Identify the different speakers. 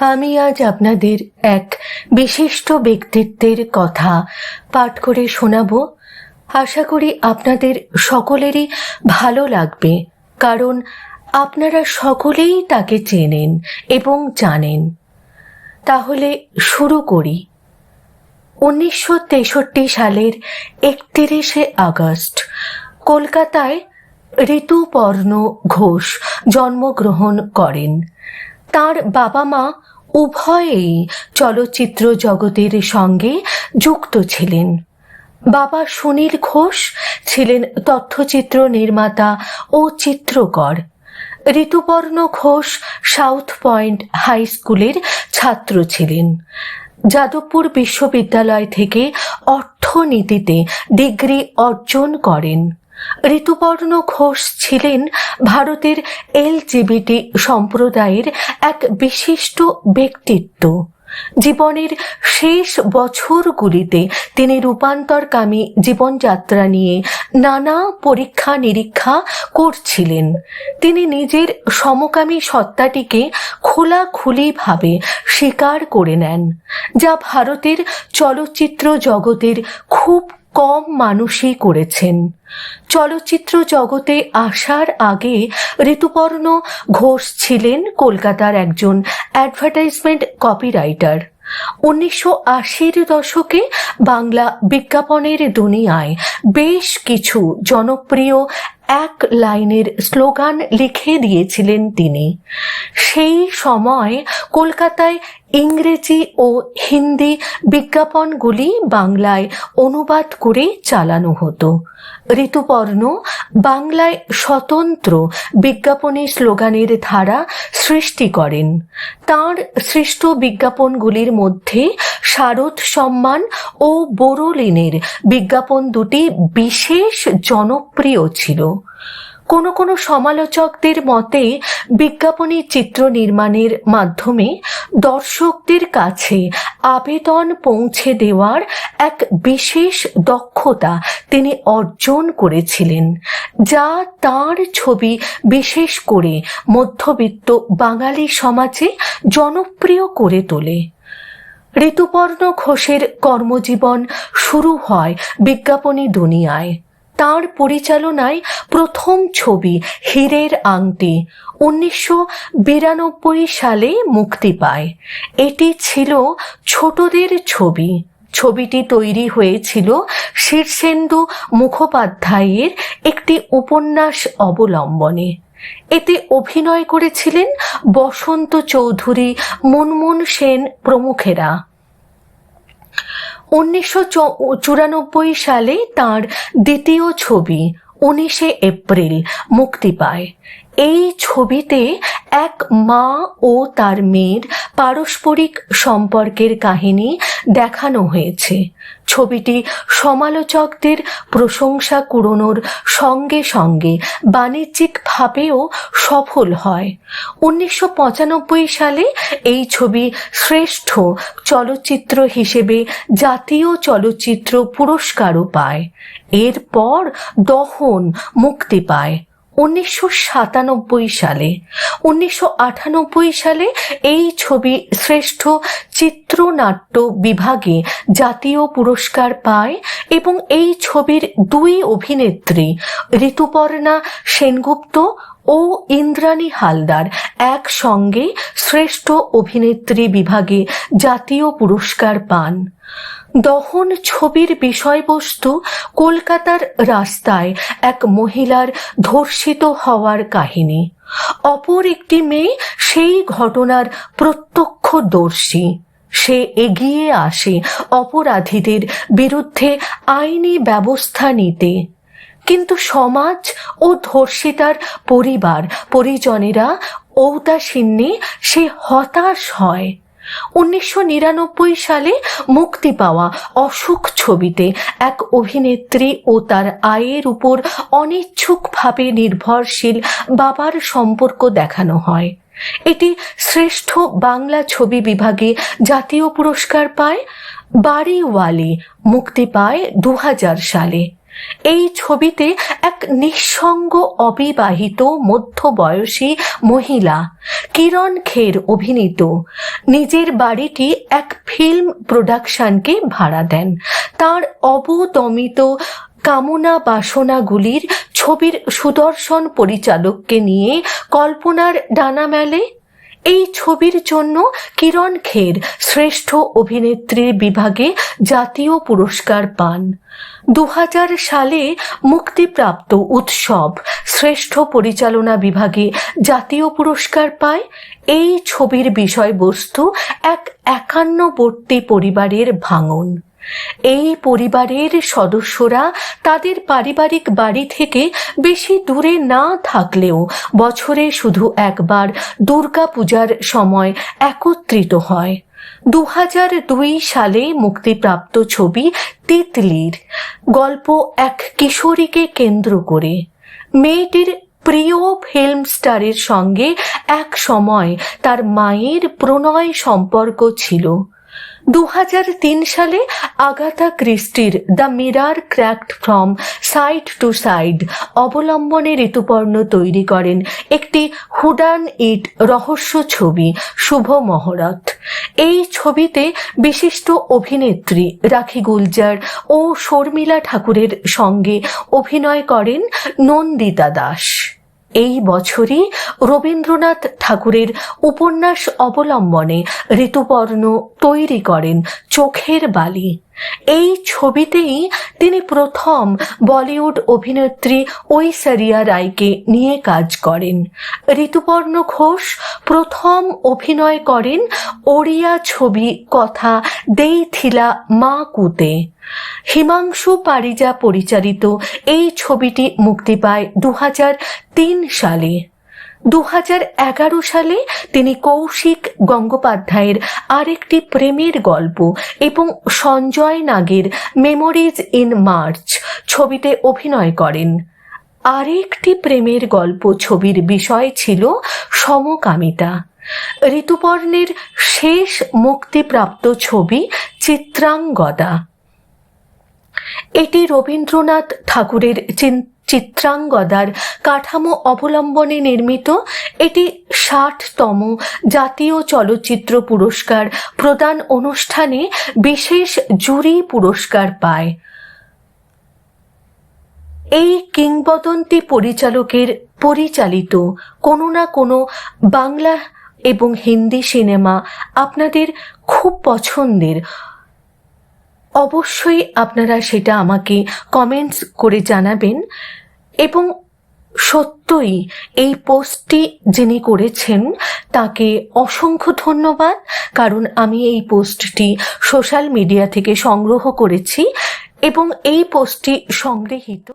Speaker 1: আমি আজ আপনাদের এক বিশিষ্ট ব্যক্তিত্বের কথা পাঠ করে শোনাব। আশা করি আপনাদের সকলেরই ভালো লাগবে, কারণ আপনারা সকলেই তাকে চেনেন এবং জানেন। তাহলে শুরু করি। উনিশশো তেষট্টি সালের একত্রিশে আগস্ট, কলকাতায় ঋতুপর্ণ ঘোষ জন্মগ্রহণ করেন। তার বাবা মা উভয়েই চলচ্চিত্র জগতের সঙ্গে যুক্ত ছিলেন। বাবা সুনীল ঘোষ ছিলেন তথ্যচিত্র নির্মাতা ও চিত্রকর। Rituparno Ghosh south point high স্কুলের ছাত্র ছিলেন। যাদবপুর বিশ্ববিদ্যালয় থেকে অর্থনীতিতে ডিগ্রি অর্জন করেন। ঋতুপর্ণ ঘোষ ছিলেন ভারতের এলজিবিটি সম্প্রদায়ের এক বিশিষ্ট ব্যক্তিত্ব। জীবনের শেষ বছরগুলিতে তিনি রূপান্তরকামী জীবনযাত্রা নিয়ে নানা পরীক্ষা নিরীক্ষা করছিলেন। তিনি নিজের সমকামী সত্তাটিকে খোলাখুলিভাবে স্বীকার করে নেন, যা ভারতের চলচ্চিত্র জগতের খুব কম মানুষই করেছেন। চলচ্চিত্র জগতে আসার আগে ঋতুপর্ণ ঘোষ ছিলেন কলকাতার একজন অ্যাডভার্টাইজমেন্ট কপিরাইটার উনিশশো আশির দশকে বাংলা বিজ্ঞাপনের দুনিয়ায় বেশ কিছু জনপ্রিয় এক লাইনের স্লোগান লিখে দিয়েছিলেন তিনি। সেই সময় কলকাতায় ইংরেজি ও হিন্দি বিজ্ঞাপনগুলি বাংলায় অনুবাদ করে চালানো হতো। ঋতুপর্ণ, বাংলায় স্বতন্ত্র বিজ্ঞাপনী স্লোগানের ধারা সৃষ্টি করেন। তার সৃষ্ট বিজ্ঞাপনগুলির মধ্যে শারদ সম্মান ও বোরোলিনের বিজ্ঞাপন দুটি বিশেষ জনপ্রিয় ছিল। কোনো কোনো সমালোচকদের মতে বিজ্ঞাপনী চিত্র নির্মাণের মাধ্যমে দর্শকদের কাছে আবেদন পৌঁছে দেওয়ার এক বিশেষ দক্ষতা তিনি অর্জন করেছিলেন, যা তার ছবি বিশেষ করে মধ্যবিত্ত বাঙালি সমাজে জনপ্রিয় করে তোলে। ঋতুপর্ণ ঘোষের কর্মজীবন শুরু হয় বিজ্ঞাপনী দুনিয়ায়। তার পরিচালনায় প্রথম ছবি হীরের আংটি উনিশশো বিরানব্বই সালে মুক্তি পায়। এটি ছিল ছোটদের ছবি। ছবিটি তৈরি হয়েছিল শীর্ষেন্দু মুখোপাধ্যায়ের একটি উপন্যাস অবলম্বনে। এতে অভিনয় করেছিলেন বসন্ত চৌধুরী, মুনমুন সেন প্রমুখেরা। উনিশশো চুরানব্বই সালে তার দ্বিতীয় ছবি, উনিশে এপ্রিল, মুক্তি পায়। এই ছবিতে এক মা ও তার মেয়ের পারস্পরিক সম্পর্কের কাহিনী দেখানো হয়েছে। ছবিটি সমালোচকদের প্রশংসা কুড়োনোর সঙ্গে সঙ্গে বাণিজ্যিকভাবেও সফল হয়। উনিশশো পঁচানব্বই সালে এই ছবি শ্রেষ্ঠ চলচ্চিত্র হিসেবে জাতীয় চলচ্চিত্র পুরস্কারও পায়। এরপর দহন মুক্তি পায়। উনিশশো সাতানব্বই সালে, উনিশশো আটানব্বই সালে এই ছবি শ্রেষ্ঠ চিত্রনাট্য বিভাগে জাতীয় পুরস্কার পায় এবং এই ছবির দুই অভিনেত্রী ঋতুপর্ণা সেনগুপ্ত ও ইন্দ্রাণী হালদার একসঙ্গে শ্রেষ্ঠ অভিনেত্রী বিভাগে জাতীয় পুরস্কার পান। দহন ছবির বিষয়বস্তু কলকাতার রাস্তায় এক মহিলার ধর্ষিত হওয়ার কাহিনী। অপর একটি মেয়ে সেই ঘটনার প্রত্যক্ষদর্শী। সে এগিয়ে আসে অপরাধীদের বিরুদ্ধে আইনি ব্যবস্থা নিতে। কিন্তু সমাজ ও ধর্ষিতার পরিবার, পরিজনেরা ঔদাসীন্যে সে হতাশ হয়। উনিশশো নিরানব্বই সালে মুক্তি পাওয়া অসুখ ছবিতে এক অভিনেত্রী ও তার আয়ের উপর অনিচ্ছুকভাবে নির্ভরশীল বাবার সম্পর্ক দেখানো হয়। এটি শ্রেষ্ঠ বাংলা ছবি বিভাগে জাতীয় পুরস্কার পায়। বাড়িওয়ালি মুক্তি পায় দু হাজার সালে। এই ছবিতে এক নিঃসঙ্গ অবিবাহিত মধ্যবয়সী মহিলা কিরণ খের অভিনীত। নিজের বাড়িটি এক ফিল্ম প্রোডাকশনকে ভাড়া দেন। তার অবদমিত কামনা বাসনাগুলির ছবির সুদর্শন পরিচালককে নিয়ে কল্পনার ডানা মেলে এই ছবির জন্য কিরণ খের শ্রেষ্ঠ অভিনেত্রীর বিভাগে জাতীয় পুরস্কার পান। দু হাজার সালে মুক্তিপ্রাপ্ত উৎসব শ্রেষ্ঠ পরিচালনা বিভাগে জাতীয় পুরস্কার পায়। এই ছবির বিষয়বস্তু এক একান্নবর্তী পরিবারের ভাঙন। এই পরিবারের সদস্যরা তাদের পারিবারিক বাড়ি থেকে বেশি দূরে না থাকলেও বছরে শুধু একবার দুর্গা পূজার সময় একত্রিত হয়। দু হাজার দুই সালে মুক্তিপ্রাপ্ত ছবি তিতলির গল্প এক কিশোরীকে কেন্দ্র করে। মেয়েটির প্রিয় ফিল্ম স্টারের সঙ্গে এক সময় তার মায়ের প্রণয় সম্পর্ক ছিল। দু হাজার তিন সালে Agatha ক্রিস্টির the mirror cracked from side to side অবলম্বনে ঋতুপর্ণ তৈরি করেন একটি হুডান ইট রহস্য ছবি, শুভ মহরত। এই ছবিতে বিশিষ্ট অভিনেত্রী রাখি গুলজার ও শর্মিলা ঠাকুরের সঙ্গে অভিনয় করেন নন্দিতা দাস। এই বছরই রবীন্দ্রনাথ ঠাকুরের উপন্যাস অবলম্বনে ঋতুপর্ণ তৈরি করেন চোখের বালি। এই ছবিতেই তিনি প্রথম বলিউড অভিনেত্রী ঐশ্বরিয়া রায়কে নিয়ে কাজ করেন। ঋতুপর্ণ ঘোষ প্রথম অভিনয় করেন ওড়িয়া ছবি কথা দেই থিলা মা কুতে। হিমাংশু পারিজা পরিচালিত এই ছবিটি মুক্তি পায় দু সালে। দু সালে তিনি কৌশিক গঙ্গোপাধ্যায়ের আরেকটি প্রেমের গল্প এবং সঞ্জয় নাগের মেমোরিজ ইন মার্চ ছবিতে অভিনয় করেন। আরেকটি প্রেমের গল্প ছবির বিষয় ছিল সমকামিতা। ঋতুপর্ণের শেষ মুক্তিপ্রাপ্ত ছবি চিত্রাঙ্গদা। এটি রবীন্দ্রনাথ ঠাকুরের চিন- চিত্রাঙ্গদার কাঠামো অবলম্বনে নির্মিত এটি ষাটতম জাতীয় চলচ্চিত্র পুরস্কার প্রদান অনুষ্ঠানে বিশেষ জুরি পুরস্কার পায়। এই কিংবদন্তি পরিচালকের পরিচালিত কোনো না কোনো বাংলা এবং হিন্দি সিনেমা আপনাদের খুব পছন্দের অবশ্যই আপনারা সেটা আমাকে কমেন্টস করে জানাবেন এবং সত্যই এই পোস্টটি যিনি করেছেন তাকে অসংখ্য ধন্যবাদ, কারণ আমি এই পোস্টটি সোশ্যাল মিডিয়া থেকে সংগ্রহ করেছি এবং এই পোস্টটি সংগৃহীত